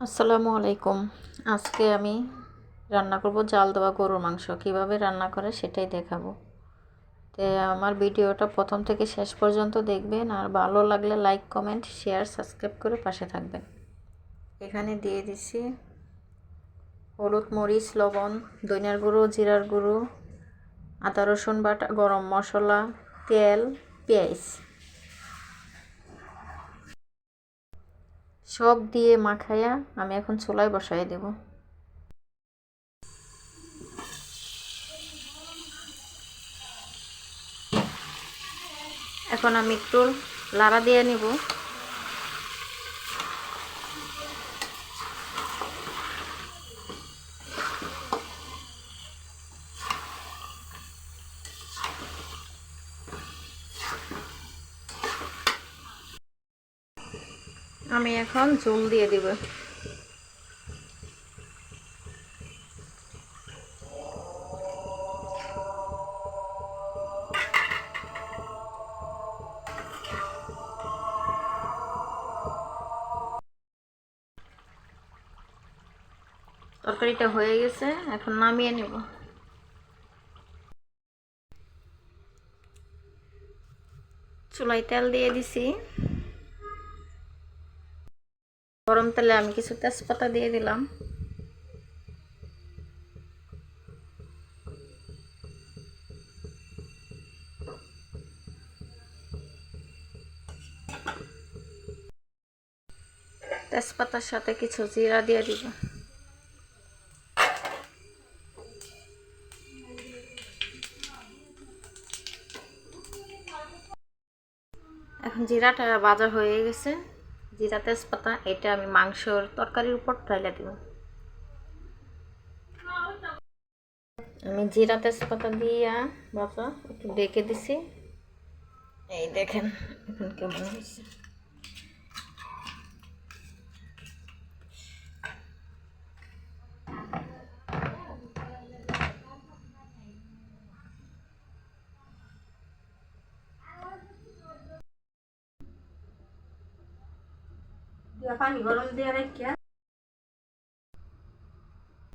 আসসালামু আলাইকুম। আজকে আমি রান্না করব জাল দেওয়া গরুর মাংস। কীভাবে রান্না করে সেটাই দেখাবো। তো আমার ভিডিওটা প্রথম থেকে শেষ পর্যন্ত দেখবেন আর ভালো লাগলে লাইক, কমেন্ট, শেয়ার, সাবস্ক্রাইব করে পাশে থাকবেন। এখানে দিয়ে দিছি হলুদ মরিচ, লবণ দইনার গুঁড়ো, জিরার গুঁড়ো, আদা রসুন বাটা, গরম মশলা, তেল, পেঁয়াজ। সব দিয়ে মাখাইয়া আমি এখন চুলায় বসাই দেব। এখন আমি একটু লাড়া দিয়ে নিব। আমি এখন ঝোল দিয়ে দিব। তরকারিটা হয়ে গেছে, এখন নামিয়ে নেব। চুলায় তেল দিয়ে দিছি। গরম তেলে আমি কিছু তেজপাতা দিয়ে দিলাম। তেজপাতার সাথে কিছু জিরা দিয়ে দিব। এখন জিরাটা বাজার হয়ে গেছে। জিরা তেজপাতা এটা আমি মাংসর তরকারির উপর ঢাইলা দিব। আমি জিরা তেজপাতা দিয়া বাবা একটু ডেকে দিছি। এই দেখেন এখন কেমন হয়েছে। পানি গরম দিয়ে রাখিয়া